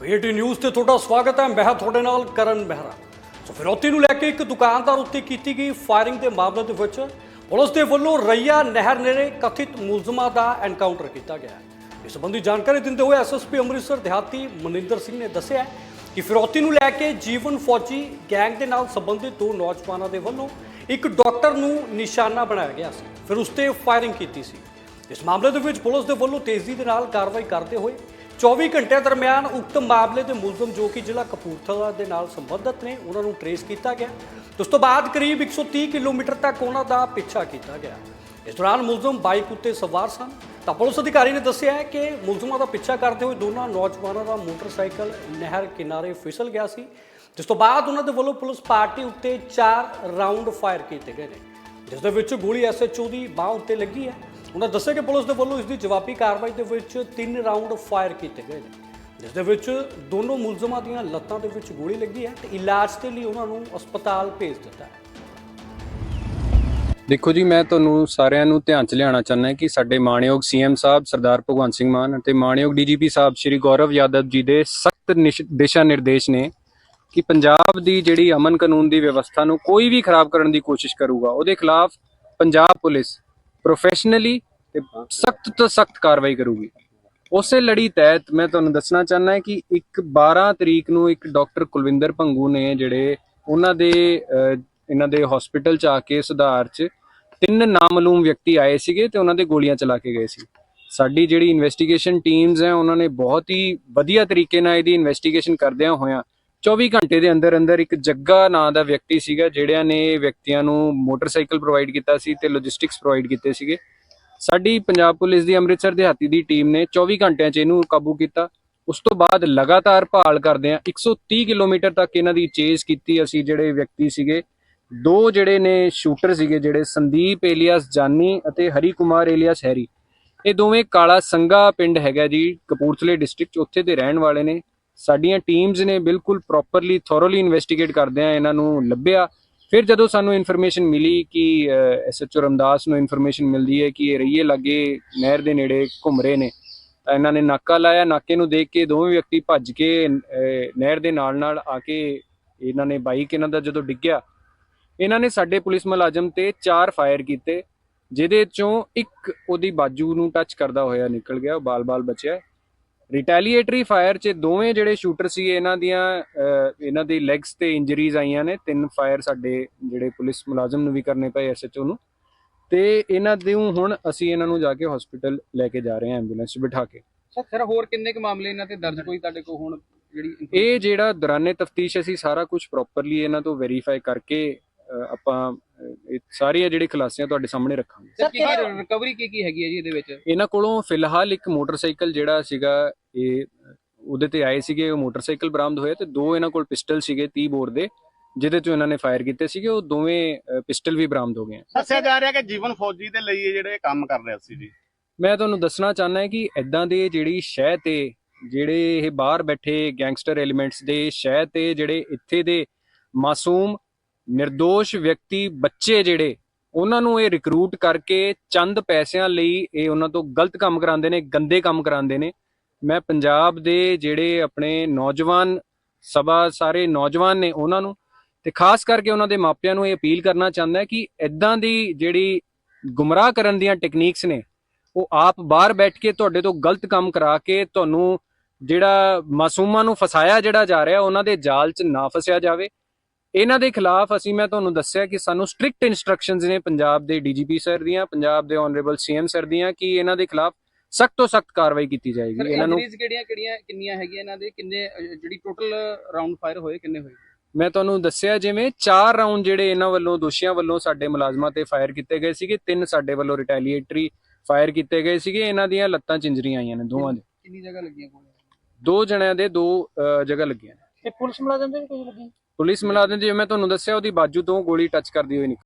PT news ਤੇ ਤੁਹਾਡਾ ਸਵਾਗਤ ਹੈ। ਮੈਂ ਹਾਂ ਤੁਹਾਡੇ ਨਾਲ ਕਰਨ ਮਹਿਰਾ ਸੋ ਫਿਰੌਤੀ ਨੂੰ ਲੈ ਕੇ ਇੱਕ ਦੁਕਾਨਦਾਰ ਉੱਤੇ ਕੀਤੀ ਗਈ ਫਾਇਰਿੰਗ ਦੇ ਮਾਮਲੇ ਦੇ ਵਿੱਚ ਪੁਲਿਸ ਦੇ ਵੱਲੋਂ ਰਈਆ ਨਹਿਰ ਨੇੜੇ ਕਥਿਤ ਮੁਲਜ਼ਮਾਂ ਦਾ ਐਨਕਾਊਂਟਰ ਕੀਤਾ ਗਿਆ ਇਸ ਸੰਬੰਧੀ ਜਾਣਕਾਰੀ ਦਿੰਦੇ ਹੋਏ ਐਸਐਸਪੀ ਅੰਮ੍ਰਿਤਸਰ ਦਿਹਾਤੀ ਮਨਿੰਦਰ ਸਿੰਘ ਨੇ ਦੱਸਿਆ ਕਿ ਫਿਰੌਤੀ ਨੂੰ ਲੈ ਕੇ ਜੀਵਨ ਫੌਜੀ ਗੈਂਗ ਦੇ ਨਾਲ ਸੰਬੰਧਿਤ ਦੋ ਨੌਜਵਾਨਾਂ ਦੇ ਵੱਲੋਂ ਇੱਕ ਡਾਕਟਰ ਨੂੰ ਨਿਸ਼ਾਨਾ ਬਣਾਇਆ ਗਿਆ ਸੀ। ਫਿਰ ਉਸ ਤੇ ਫਾਇਰਿੰਗ ਕੀਤੀ ਸੀ। ਇਸ ਮਾਮਲੇ ਦੇ ਵਿੱਚ ਪੁਲਿਸ ਦੇ ਵੱਲੋਂ ਤੇਜ਼ੀ ਦੇ ਨਾਲ ਕਾਰਵਾਈ ਕਰਦੇ ਹੋਏ 24 ਘੰਟਿਆਂ ਦਰਮਿਆਨ ਉਕਤ ਮਾਮਲੇ ਦੇ ਮੁਲਜ਼ਮ ਜੋ ਕਿ ਜ਼ਿਲ੍ਹਾ ਕਪੂਰਥਲਾ ਦੇ ਨਾਲ ਸੰਬੰਧਿਤ ਨੇ, ਉਹਨਾਂ ਨੂੰ ਟਰੇਸ ਕੀਤਾ ਗਿਆ। ਤੇ ਉਸ ਤੋਂ ਬਾਅਦ ਕਰੀਬ 130 ਕਿਲੋਮੀਟਰ ਤੱਕ ਉਹਨਾਂ ਦਾ ਪਿੱਛਾ ਕੀਤਾ ਗਿਆ। ਇਸ ਦੌਰਾਨ ਮੁਲਜ਼ਮ ਬਾਈਕ ਉੱਤੇ ਸਵਾਰ ਸਨ। ਤਾਂ ਪੁਲਿਸ ਅਧਿਕਾਰੀ ਨੇ ਦੱਸਿਆ ਹੈ ਕਿ ਮੁਲਜ਼ਮਾਂ ਦਾ ਪਿੱਛਾ ਕਰਦੇ ਹੋਏ ਦੋਨਾਂ ਨੌਜਵਾਨਾਂ ਦਾ ਮੋਟਰਸਾਈਕਲ ਨਹਿਰ ਕਿਨਾਰੇ ਫਿਸਲ ਗਿਆ ਸੀ, ਜਿਸ ਤੋਂ ਬਾਅਦ ਉਹਨਾਂ ਦੇ ਵੱਲੋਂ ਪੁਲਿਸ ਪਾਰਟੀ ਉੱਤੇ 4 ਰਾਉਂਡ ਫਾਇਰ ਕੀਤੇ ਗਏ ਨੇ। ਜਿਸ ਦੇ ਵਿੱਚ ਗੋਲੀ ਐਸਐਚਓ ਦੀ ਬਾਹ ਉੱਤੇ ਲੱਗੀ ਹੈ। ਉਹਨਾਂ ਦੱਸਿਆ ਕਿ ਪੁਲਿਸ ਦੇ ਵੱਲੋਂ ਇਸ ਦੀ ਜਵਾਬੀ ਕਾਰਵਾਈ ਦੇ ਵਿੱਚ ਤਿੰਨ ਰਾਉਂਡ ਫਾਇਰ ਕੀਤੇ ਗਏ ਨੇ। ਜਿਸ ਦੇ ਵਿੱਚ ਦੋਨੋਂ ਮੁਲਜ਼ਮਾਂ ਦੀਆਂ ਲੱਤਾਂ ਦੇ ਵਿੱਚ ਗੋਲੀ ਲੱਗੀ ਹੈ ਤੇ ਇਲਾਜ ਦੇ ਲਈ ਉਹਨਾਂ ਨੂੰ ਹਸਪਤਾਲ ਭੇਜ ਦਿੱਤਾ ਹੈ। ਦੇਖੋ ਜੀ, ਮੈਂ ਤੁਹਾਨੂੰ ਸਾਰਿਆਂ ਨੂੰ ਧਿਆਨ ਚ ਲਿਆਉਣਾ ਚਾਹੁੰਦਾ ਕਿ ਸਾਡੇ ਮਾਣਯੋਗ ਸੀਐਮ ਸਾਹਿਬ ਸਰਦਾਰ ਭਗਵੰਤ ਸਿੰਘ ਮਾਨ ਅਤੇ ਮਾਣਯੋਗ ਡੀਜੀਪੀ ਸਾਹਿਬ ਸ਼੍ਰੀ ਗੌਰਵ ਯਾਦਵ ਜੀ ਦੇ ਸਖਤ ਦਿਸ਼ਾ ਨਿਰਦੇਸ਼ ਨੇ ਕਿ ਪੰਜਾਬ ਦੀ ਜਿਹੜੀ ਅਮਨ ਕਾਨੂੰਨ ਦੀ ਵਿਵਸਥਾ ਨੂੰ ਕੋਈ ਵੀ ਖਰਾਬ ਕਰਨ ਦੀ ਕੋਸ਼ਿਸ਼ ਕਰੂਗਾ, ਉਹਦੇ ਖਿਲਾਫ ਪੰਜਾਬ ਪੁਲਿਸ ਪ੍ਰੋਫੈਸ਼ਨਲੀ ਤੇ ਸਖਤ ਤੋਂ ਸਖਤ ਕਾਰਵਾਈ ਕਰੂਗੀ। ਉਸੇ ਲੜੀ ਤਹਿਤ ਮੈਂ ਤੁਹਾਨੂੰ ਦੱਸਣਾ ਚਾਹੁੰਦਾ ਕਿ ਇੱਕ 12 ਤਰੀਕ ਨੂੰ ਇੱਕ ਡਾਕਟਰ ਕੁਲਵਿੰਦਰ ਭੰਗੂ ਨੇ ਜਿਹੜੇ ਉਹਨਾਂ ਦੇ ਅਹ, ਇਹਨਾਂ ਦੇ ਹਸਪੀਟਲ ਚ ਆ ਕੇ ਸੁਧਾਰ ਚ ਤਿੰਨ ਨਾਮਲੂਮ ਵਿਅਕਤੀ ਆਏ ਸੀਗੇ ਤੇ ਉਹਨਾਂ ਦੇ ਗੋਲੀਆਂ ਚਲਾ ਕੇ ਗਏ ਸੀ। ਸਾਡੀ ਜਿਹੜੀ ਇਨਵੈਸਟੀਗੇਸ਼ਨ ਟੀਮਸ ਹੈ ਉਹਨਾਂ ਨੇ ਬਹੁਤ ਹੀ ਵਧੀਆ ਤਰੀਕੇ ਨਾਲ ਇਹਦੀ ਇਨਵੈਸਟੀਗੇਸ਼ਨ ਕਰਦਿਆਂ ਹੋਇਆਂ 24 ਘੰਟੇ ਦੇ ਅੰਦਰ ਅੰਦਰ ਇੱਕ ਜੱਗਾ ਨਾਂ ਦਾ ਵਿਅਕਤੀ ਸੀਗਾ, ਜਿਹੜਿਆਂ ਨੇ ਵਿਅਕਤੀਆਂ ਨੂੰ ਮੋਟਰਸਾਈਕਲ ਪ੍ਰੋਵਾਈਡ ਕੀਤਾ ਸੀ ਤੇ ਲੌਜਿਸਟਿਕਸ ਪ੍ਰੋਵਾਈਡ ਕੀਤੇ ਸੀਗੇ। ਸਾਡੀ ਪੰਜਾਬ ਪੁਲਿਸ ਦੀ ਅੰਮ੍ਰਿਤਸਰ ਦਿਹਾਤੀ ਦੀ ਟੀਮ ਨੇ 24 ਘੰਟਿਆਂ 'ਚ ਇਹਨੂੰ ਕਾਬੂ ਕੀਤਾ। ਉਸ ਤੋਂ ਬਾਅਦ ਲਗਾਤਾਰ ਭਾਲ ਕਰਦੇ ਆ 130 ਕਿਲੋਮੀਟਰ ਤੱਕ ਇਹਨਾਂ ਦੀ ਚੇਜ਼ ਕੀਤੀ ਅਸੀਂ ਜਿਹੜੇ ਵਿਅਕਤੀ ਸੀਗੇ। ਦੋ ਜਿਹੜੇ ਨੇ ਸ਼ੂਟਰ ਸੀਗੇ, ਜਿਹੜੇ ਸੰਦੀਪ ਏਲੀਅਸ ਜਾਨੀ ਅਤੇ ਹਰੀ ਕੁਮਾਰ ਏਲੀਅਸ ਹੈਰੀ। ਇਹ ਦੋਵੇਂ ਕਾਲਾ ਸੰਗਾ ਪਿੰਡ ਹੈਗਾ ਜੀ, ਕਪੂਰਥਲੇ ਡਿਸਟ੍ਰਿਕਟ ਉੱਥੇ ਦੇ ਰਹਿਣ ਵਾਲੇ ਨੇ। ਸਾਡੀਆਂ ਟੀਮਸ ਨੇ ਬਿਲਕੁਲ ਪ੍ਰੋਪਰਲੀ ਥੋਰੋਲੀ ਇਨਵੈਸਟੀਗੇਟ ਕਰਦੇ ਆ, ਇਹਨਾਂ ਨੂੰ ਲੱਭਿਆ। ਫਿਰ ਜਦੋਂ ਸਾਨੂੰ ਇਨਫੋਰਮੇਸ਼ਨ ਮਿਲੀ ਕਿ ਐਸਐਚਓ ਰਮਦਾਸ ਨੂੰ ਇਨਫੋਰਮੇਸ਼ਨ ਮਿਲਦੀ ਹੈ ਕਿ ਇਹ ਰਈਏ ਲਾਗੇ, ਨਹਿਰ ਦੇ ਨੇੜੇ ਘੁੰਮ ਰਹੇ ਨੇ, ਤਾਂ ਇਹਨਾਂ ਨੇ ਨਾਕਾ ਲਾਇਆ। ਨਾਕੇ ਨੂੰ ਦੇਖ ਕੇ ਦੋਵੇਂ ਵਿਅਕਤੀ ਭੱਜ ਕੇ ਨਹਿਰ ਦੇ ਨਾਲ ਨਾਲ ਆ ਕੇ ਇਹਨਾਂ ਨੇ ਬਾਈਕ ਇਹਨਾਂ ਦਾ ਜਦੋਂ ਡਿੱਗਿਆ, ਇਹਨਾਂ ਨੇ ਸਾਡੇ ਪੁਲਿਸ ਮੁਲਾਜ਼ਮ ਤੇ ਚਾਰ ਫਾਇਰ ਕੀਤੇ, ਜਿਹਦੇ ਚੋਂ ਇੱਕ ਉਹਦੀ ਬਾਜੂ ਨੂੰ ਟੱਚ ਕਰਦਾ ਹੋਇਆ ਨਿਕਲ ਗਿਆ, ਉਹ ਬਾਲ-ਬਾਲ ਬਚਿਆ। ਰਿਟੈਲੀਏਟਰੀ ਫਾਇਰ 'ਚ ਦੋਵੇਂ ਜਿਹੜੇ ਸ਼ੂਟਰ ਸੀ ਇਹਨਾਂ ਦੀਆਂ ਇਹਨਾਂ ਦੀ ਲੈਗਸ ਤੇ ਇੰਜਰੀਜ਼ ਆਈਆਂ ਨੇ। ਤਿੰਨ ਫਾਇਰ ਸਾਡੇ ਜਿਹੜੇ ਪੁਲਿਸ ਮੁਲਾਜ਼ਮ ਨੂੰ ਵੀ ਕਰਨੇ ਪਏ ਐਸਐਚਓ ਨੂੰ। ਤੇ ਇਹਨਾਂ ਦੇ ਹੁਣ ਅਸੀਂ ਇਹਨਾਂ ਨੂੰ ਜਾ ਕੇ ਹਸਪੀਟਲ ਲੈ ਕੇ ਜਾ ਰਹੇ ਹਾਂ ਐਂਬੂਲੈਂਸ 'ਚ ਬਿਠਾ ਕੇ। ਸਰ ਹੋਰ ਕਿੰਨੇ ਕੁ ਮਾਮਲੇ ਇਹਨਾਂ ਤੇ ਦਰਜ ਕੋਈ ਤੁਹਾਡੇ ਕੋਲ ਹੁਣ ਜਿਹੜੀ ਇਹ ਜਿਹੜਾ ਦੌਰਾਨੇ ਤਫਤੀਸ਼ ਅਸੀਂ ਸਾਰਾ ਕੁਝ ਪ੍ਰੋਪਰਲੀ ਇਹਨਾਂ ਤੋਂ ਵੈਰੀਫਾਈ ਕਰਕੇ ਆਪਾਂ ਸਾਰੀਆਂ ਜਿਹੜੀ ਖੁਲਾਸਿਆਂ ਤੁਹਾਡੇ ਸਾਹਮਣੇ ਰੱਖਾਂਗੇ। ਸਰ ਕੀ ਰਿਕਵਰੀ ਕੀ ਕੀ ਹੈਗੀ ਹੈ ਜੀ ਇਹਦੇ ਵਿੱਚ? ਇਹਨਾਂ ਕੋਲੋਂ ਫਿਲਹਾਲ ਇੱਕ ਮੋਟਰਸਾਈਕਲ ਜਿਹੜਾ ਸੀਗਾ ਇਹ ਅਹ, ਉਹਦੇ ਤੇ ਆਏ ਸੀਗੇ ਉਹ ਮੋਟਰਸਾਈਕਲ ਬਰਾਮਦ ਹੋਇਆ ਤੇ ਦੋ ਇਹਨਾਂ ਕੋਲ ਪਿਸਟਲ ਸੀਗੇ 30 ਬੋਰ ਦੇ ਜਿਹਦੇ ਤੋਂ ਇਹਨਾਂ ਨੇ ਫਾਇਰ ਕੀਤੇ ਸੀਗੇ ਉਹ ਦੋਵੇਂ ਪਿਸਟਲ ਵੀ ਬਰਾਮਦ ਹੋ ਗਏ ਆ। ਦੱਸਿਆ ਜਾ ਰਿਹਾ ਕਿ ਜੀਵਨ ਫੌਜੀ ਦੇ ਲਈ ਇਹ ਜਿਹੜੇ ਕੰਮ ਕਰ ਰਿਹਾ ਸੀ ਜੀ। ਮੈਂ ਤੁਹਾਨੂੰ ਦੱਸਣਾ ਚਾਹੁੰਦਾ ਕਿ ਐਦਾਂ ਦੇ ਜਿਹੜੀ ਸ਼ਹਿ ਤੇ ਜਿਹੜੇ ਇਹ ਬਾਹਰ ਬੈਠੇ ਗੈਂਗਸਟਰ ਐਲੀਮੈਂਟਸ ਦੇ ਸ਼ਹਿ ਤੇ ਜਿਹੜੇ ਇੱਥੇ ਦੇ ਮਾਸੂਮ નિર્ਦੋਸ਼ ਵਿਅਕਤੀ ਬੱਚੇ ਜਿਹੜੇ ਉਹਨਾਂ ਨੂੰ ਇਹ ਰਿਕਰੂਟ ਕਰਕੇ ਚੰਦ ਪੈਸਿਆਂ ਲਈ ਇਹ ਉਹਨਾਂ ਤੋਂ ਗਲਤ ਕੰਮ ਕਰਾਉਂਦੇ ਨੇ ਗੰਦੇ ਕੰਮ ਕਰਾਉਂਦੇ ਨੇ। ਮੈਂ ਪੰਜਾਬ ਦੇ ਜਿਹੜੇ ਆਪਣੇ ਨੌਜਵਾਨ ਸਭਾ, ਸਾਰੇ ਨੌਜਵਾਨ ਨੇ ਉਹਨਾਂ ਨੂੰ ਤੇ ਖਾਸ ਕਰਕੇ ਉਹਨਾਂ ਦੇ ਮਾਪਿਆਂ ਨੂੰ ਇਹ ਅਪੀਲ ਕਰਨਾ ਚਾਹੁੰਦਾ ਕਿ ਐਦਾਂ ਦੀ ਜਿਹੜੀ ਗੁੰਮਰਾਹ ਕਰਨ ਦੀਆਂ ਟੈਕਨੀਕਸ ਨੇ, ਉਹ ਆਪ ਬਾਹਰ ਬੈਠ ਕੇ ਤੁਹਾਡੇ ਤੋਂ ਗਲਤ ਕੰਮ ਕਰਾ ਕੇ ਤੁਹਾਨੂੰ ਜਿਹੜਾ ਮਾਸੂਮਾਂ ਨੂੰ ਫਸਾਇਆ ਜਿਹੜਾ ਜਾ ਰਿਹਾ, ਉਹਨਾਂ ਦੇ ਜਾਲ 'ਚ ਨਾ ਫਸਿਆ ਜਾਵੇ। ਇਹਨਾਂ ਦੇ ਖਿਲਾਫ ਅਸੀਂ, ਮੈਂ ਤੁਹਾਨੂੰ ਦੱਸਿਆ ਕਿ ਸਾਨੂੰ ਸਟ੍ਰਿਕਟ ਇਨਸਟਰਕਸ਼ਨਸ ਨੇ ਪੰਜਾਬ ਦੇ ਡੀਜੀਪੀ ਸਰ ਦੀਆਂ, ਪੰਜਾਬ ਦੇ ਆਨਰੇਬਲ ਸੀਐਮ ਸਰ ਦੀਆਂ ਕਿ ਇਹਨਾਂ ਦੇ ਖਿਲਾਫ ਸਖਤ ਤੋਂ ਸਖਤ ਕਾਰਵਾਈ ਕੀਤੀ ਜਾਏਗੀ। ਇਹਨਾਂ ਨੂੰ ਇੰਜਰੀਜ਼ ਕਿਹੜੀਆਂ ਕਿਹੜੀਆਂ ਕਿੰਨੀਆਂ ਹੈਗੀਆਂ ਇਹਨਾਂ ਦੇ? ਕਿੰਨੇ ਅਹ, ਜਿਹੜੀ ਟੋਟਲ ਰਾਉਂਡ ਫਾਇਰ ਹੋਏ ਕਿੰਨੇ ਹੋਏ? ਮੈਂ ਤੁਹਾਨੂੰ ਦੱਸਿਆ ਜਿਵੇਂ ਚਾਰ ਰਾਉਂਡ ਜਿਹੜੇ ਇਹਨਾਂ ਵੱਲੋਂ ਦੋਸ਼ੀਆਂ ਵੱਲੋਂ ਸਾਡੇ ਮੁਲਾਜ਼ਮਾਂ ਤੇ ਫਾਇਰ ਕੀਤੇ ਗਏ ਸੀਗੇ ਤਿੰਨ ਸਾਡੇ ਵੱਲੋਂ ਰਿਟੈਲੀਏਟਰੀ ਫਾਇਰ ਕੀਤੇ ਗਏ ਸੀਗੇ ਇਹਨਾਂ ਦੀਆਂ ਲੱਤਾਂ ਚਿੰਜਰੀਆਂ ਆਈਆਂ ਨੇ ਦੋਵਾਂ ਦੇ। ਕਿੰਨੀ ਜਗ੍ਹਾ ਲੱਗੀਆਂ ਗੋਲੀਆਂ ਦੋ? ਜਣਿਆਂ ਦੇ ਦੋ ਅਹ, ਜਗ੍ਹਾ ਲੱਗੀਆਂ ਨੇ। ਤੇ ਪੁਲਿਸ ਮੁਲਾਜ਼ਮ ਦੇ ਵੀ ਕੋਈ ਲੱਗੀ? ਪੁਲਿਸ ਮੁਲਾਜ਼ਮ ਜਿਵੇਂ ਮੈਂ ਤੁਹਾਨੂੰ ਦੱਸਿਆ ਉਹਦੀ ਬਾਜੂ ਤੋਂ ਗੋਲੀ ਟੱਚ ਕਰਦੀ ਹੋਈ ਨਿਕਲੀ।